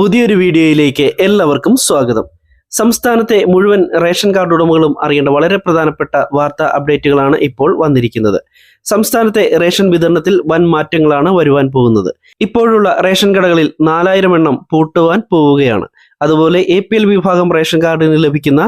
പുതിയൊരു വീഡിയോയിലേക്ക് എല്ലാവർക്കും സ്വാഗതം. സംസ്ഥാനത്തെ മുഴുവൻ റേഷൻ കാർഡ് ഉടമകളും അറിയേണ്ട വളരെ പ്രധാനപ്പെട്ട വാർത്താ അപ്ഡേറ്റുകളാണ് ഇപ്പോൾ വന്നിരിക്കുന്നത്. സംസ്ഥാനത്തെ റേഷൻ വിതരണത്തിൽ വൻ മാറ്റങ്ങളാണ് വരുവാൻ പോകുന്നത്. ഇപ്പോഴുള്ള റേഷൻ കടകളിൽ നാലായിരം എണ്ണം പൂട്ടുവാൻ പോവുകയാണ്. അതുപോലെ എ പി എൽ വിഭാഗം റേഷൻ കാർഡിന് ലഭിക്കുന്ന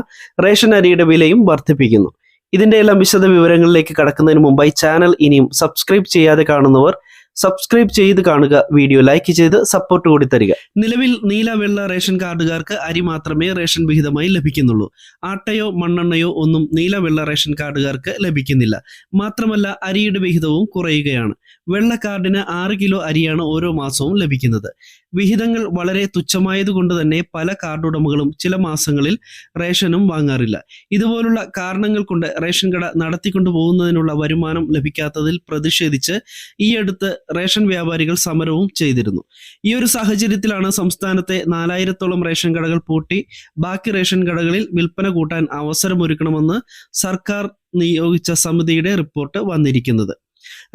റേഷൻ അരിയുടെ വിലയും വർദ്ധിപ്പിക്കുന്നു. ഇതിന്റെ എല്ലാം വിശദ വിവരങ്ങളിലേക്ക് കടക്കുന്നതിന് മുമ്പായി ചാനൽ ഇനിയും സബ്സ്ക്രൈബ് ചെയ്യാതെ കാണുന്നവർ സബ്സ്ക്രൈബ് ചെയ്ത് കാണുക വീഡിയോ ലൈക്ക് ചെയ്ത് സപ്പോർട്ട് കൂടി തരിക. നിലവിൽ നീല വെള്ള റേഷൻ കാർഡുകാർക്ക് അരി മാത്രമേ റേഷൻ വിഹിതമായി ലഭിക്കുന്നുള്ളൂ. ആട്ടയോ മണ്ണെണ്ണയോ ഒന്നും നീല വെള്ള റേഷൻ കാർഡുകാർക്ക് ലഭിക്കുന്നില്ല. മാത്രമല്ല അരിയുടെ വിഹിതവും കുറയുകയാണ്. വെള്ള കാർഡിന് ആറ് കിലോ അരിയാണ് ഓരോ മാസവും ലഭിക്കുന്നത്. വിഹിതങ്ങൾ വളരെ തുച്ഛമായതുകൊണ്ട് തന്നെ പല കാർഡ് ഉടമകളും ചില മാസങ്ങളിൽ റേഷനും വാങ്ങാറില്ല. ഇതുപോലുള്ള കാരണങ്ങൾ കൊണ്ട് റേഷൻ കട നടത്തിക്കൊണ്ടു പോകുന്നതിനുള്ള വരുമാനം ലഭിക്കാത്തതിൽ പ്രതിഷേധിച്ച് ഈ അടുത്ത് റേഷൻ വ്യാപാരികൾ സമരവും ചെയ്തിരുന്നു. ഈ ഒരു സാഹചര്യത്തിലാണ് സംസ്ഥാനത്തെ നാലായിരത്തോളം റേഷൻ കടകൾ പൂട്ടി ബാക്കി റേഷൻ കടകളിൽ വിൽപ്പന കൂട്ടാൻ അവസരമൊരുക്കണമെന്ന് സർക്കാർ നിയോഗിച്ച സമിതിയുടെ റിപ്പോർട്ട് വന്നിരിക്കുന്നത്.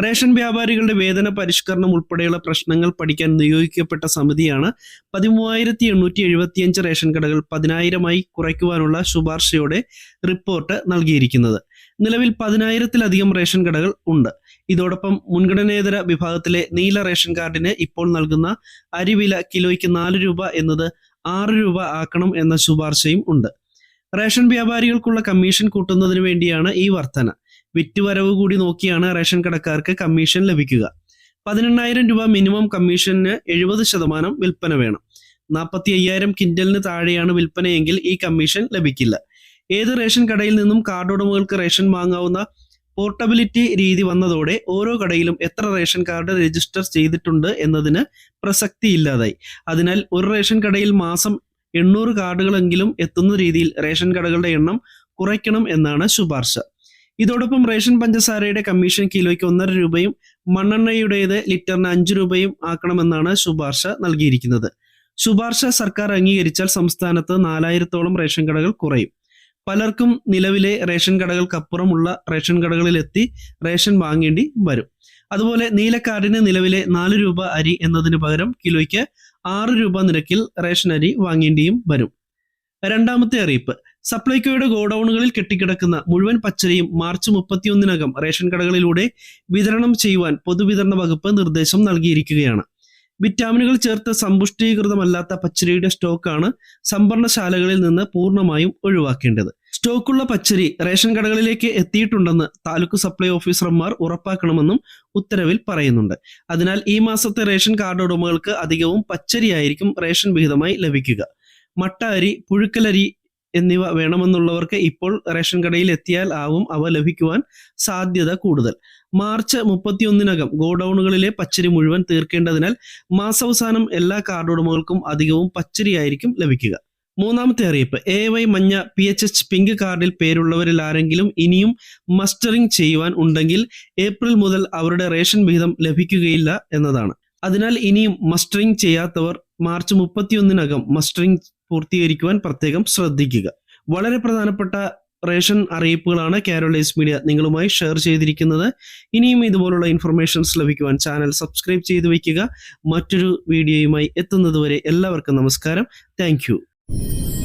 റേഷൻ വ്യാപാരികളുടെ വേതന പരിഷ്കരണം ഉൾപ്പെടെയുള്ള പ്രശ്നങ്ങൾ പഠിക്കാൻ നിയോഗിക്കപ്പെട്ട സമിതിയാണ് പതിമൂവായിരത്തി എണ്ണൂറ്റി എഴുപത്തിയഞ്ച് റേഷൻ കടകൾ പതിനായിരമായി കുറയ്ക്കുവാനുള്ള ശുപാർശയോടെ റിപ്പോർട്ട് നൽകിയിരിക്കുന്നത്. നിലവിൽ പതിനായിരത്തിലധികം റേഷൻ കടകൾ ഉണ്ട്. ഇതോടൊപ്പം മുൻഗണനേതര വിഭാഗത്തിലെ നീല റേഷൻ കാർഡിന് ഇപ്പോൾ നൽകുന്ന അരിവില കിലോയ്ക്ക് നാല് രൂപ എന്നത് ആറ് രൂപ ആക്കണം എന്ന ശുപാർശയും ഉണ്ട്. റേഷൻ വ്യാപാരികൾക്കുള്ള കമ്മീഷൻ കൂട്ടുന്നതിന് വേണ്ടിയാണ് ഈ വർധന. വിറ്റുവരവ് കൂടി നോക്കിയാണ് റേഷൻ കടക്കാർക്ക് കമ്മീഷൻ ലഭിക്കുക. പതിനെണ്ണായിരം രൂപ മിനിമം കമ്മീഷന് എഴുപത് ശതമാനം വിൽപ്പന വേണം. നാൽപ്പത്തി അയ്യായിരം കിൻഡലിന് താഴെയാണ് വിൽപ്പനയെങ്കിൽ ഈ കമ്മീഷൻ ലഭിക്കില്ല. ഏത് റേഷൻ കടയിൽ നിന്നും കാർഡ് ഉടമകൾക്ക് റേഷൻ വാങ്ങാവുന്ന പോർട്ടബിലിറ്റി രീതി വന്നതോടെ ഓരോ കടയിലും എത്ര റേഷൻ കാർഡ് രജിസ്റ്റർ ചെയ്തിട്ടുണ്ട് എന്നതിന് പ്രസക്തി ഇല്ലാതായി. അതിനാൽ ഒരു റേഷൻ കടയിൽ മാസം എണ്ണൂറ് കാർഡുകളെങ്കിലും എത്തുന്ന രീതിയിൽ റേഷൻ കടകളുടെ എണ്ണം കുറയ്ക്കണം എന്നാണ് ശുപാർശ. ഇതോടൊപ്പം റേഷൻ പഞ്ചസാരയുടെ കമ്മീഷൻ കിലോയ്ക്ക് ഒന്നര രൂപയും മണ്ണെണ്ണയുടേത് ലിറ്ററിന് അഞ്ച് രൂപയും ആക്കണമെന്നാണ് ശുപാർശ നൽകിയിരിക്കുന്നത്. ശുപാർശ സർക്കാർ അംഗീകരിച്ചാൽ സംസ്ഥാനത്ത് നാലായിരത്തോളം റേഷൻ കടകൾ കുറയും. പലർക്കും നിലവിലെ റേഷൻ കടകൾക്കപ്പുറമുള്ള റേഷൻ കടകളിൽ എത്തി റേഷൻ വാങ്ങേണ്ടി വരും. അതുപോലെ നീലക്കാർഡിന് നിലവിലെ നാല് രൂപ അരി എന്നതിന് പകരം കിലോയ്ക്ക് ആറ് രൂപ നിരക്കിൽ റേഷൻ അരി വാങ്ങേണ്ടിയും വരും. രണ്ടാമത്തെ അറിയിപ്പ്. സപ്ലൈകോയുടെ ഗോഡൌണുകളിൽ കെട്ടിക്കിടക്കുന്ന മുഴുവൻ പച്ചരിയും മാർച്ച് മുപ്പത്തിയൊന്നിനകം റേഷൻ കടകളിലൂടെ വിതരണം ചെയ്യുവാൻ പൊതുവിതരണ വകുപ്പ് നിർദ്ദേശം നൽകിയിരിക്കുകയാണ്. വിറ്റാമിനുകൾ ചേർത്ത് സമ്പുഷ്ടീകൃതമല്ലാത്ത പച്ചരിയുടെ സ്റ്റോക്കാണ് സംഭരണശാലകളിൽ നിന്ന് പൂർണമായും ഒഴിവാക്കേണ്ടത്. സ്റ്റോക്കുള്ള പച്ചരി റേഷൻ കടകളിലേക്ക് എത്തിയിട്ടുണ്ടെന്ന് താലൂക്ക് സപ്ലൈ ഓഫീസർമാർ ഉറപ്പാക്കണമെന്നും ഉത്തരവിൽ പറയുന്നുണ്ട്. അതിനാൽ ഈ മാസത്തെ റേഷൻ കാർഡ് ഉടമകൾക്ക് അധികവും പച്ചരിയായിരിക്കും റേഷൻ വിഹിതമായി ലഭിക്കുക. മട്ട അരി പുഴുക്കലരി എന്നിവ വേണമെന്നുള്ളവർക്ക് ഇപ്പോൾ റേഷൻ കടയിൽ എത്തിയാൽ ആവും അവ ലഭിക്കുവാൻ സാധ്യത കൂടുതൽ. മാർച്ച് മുപ്പത്തിയൊന്നിനകം ഗോഡൌണുകളിലെ പച്ചരി മുഴുവൻ തീർക്കേണ്ടതിനാൽ മാസാവസാനം എല്ലാ കാർഡ് ഉടമകൾക്കും അധികവും പച്ചരിയായിരിക്കും ലഭിക്കുക. മൂന്നാമത്തെ അറിയിപ്പ്. എ വൈ മഞ്ഞ പി എച്ച് എച്ച് പിങ്ക് കാർഡിൽ പേരുള്ളവരിൽ ആരെങ്കിലും ഇനിയും മസ്റ്ററിംഗ് ചെയ്യുവാൻ ഉണ്ടെങ്കിൽ ഏപ്രിൽ മുതൽ അവരുടെ റേഷൻ വിഹിതം ലഭിക്കുകയില്ല എന്നതാണ്. അതിനാൽ ഇനിയും മസ്റ്ററിംഗ് ചെയ്യാത്തവർ മാർച്ച് മുപ്പത്തിയൊന്നിനകം മസ്റ്ററിംഗ് പൂർത്തീകരിക്കുവാൻ പ്രത്യേകം ശ്രദ്ധിക്കുക. വളരെ പ്രധാനപ്പെട്ട റേഷൻ അറിയിപ്പുകളാണ് കാരോളൈസ് മീഡിയ നിങ്ങളുമായി ഷെയർ ചെയ്തിരിക്കുന്നത്. ഇനിയും ഇതുപോലുള്ള ഇൻഫർമേഷൻസ് ലഭിക്കുവാൻ ചാനൽ സബ്സ്ക്രൈബ് ചെയ്തു വയ്ക്കുക. മറ്റൊരു വീഡിയോയുമായി എത്തുന്നതുവരെ എല്ലാവർക്കും നമസ്കാരം. താങ്ക്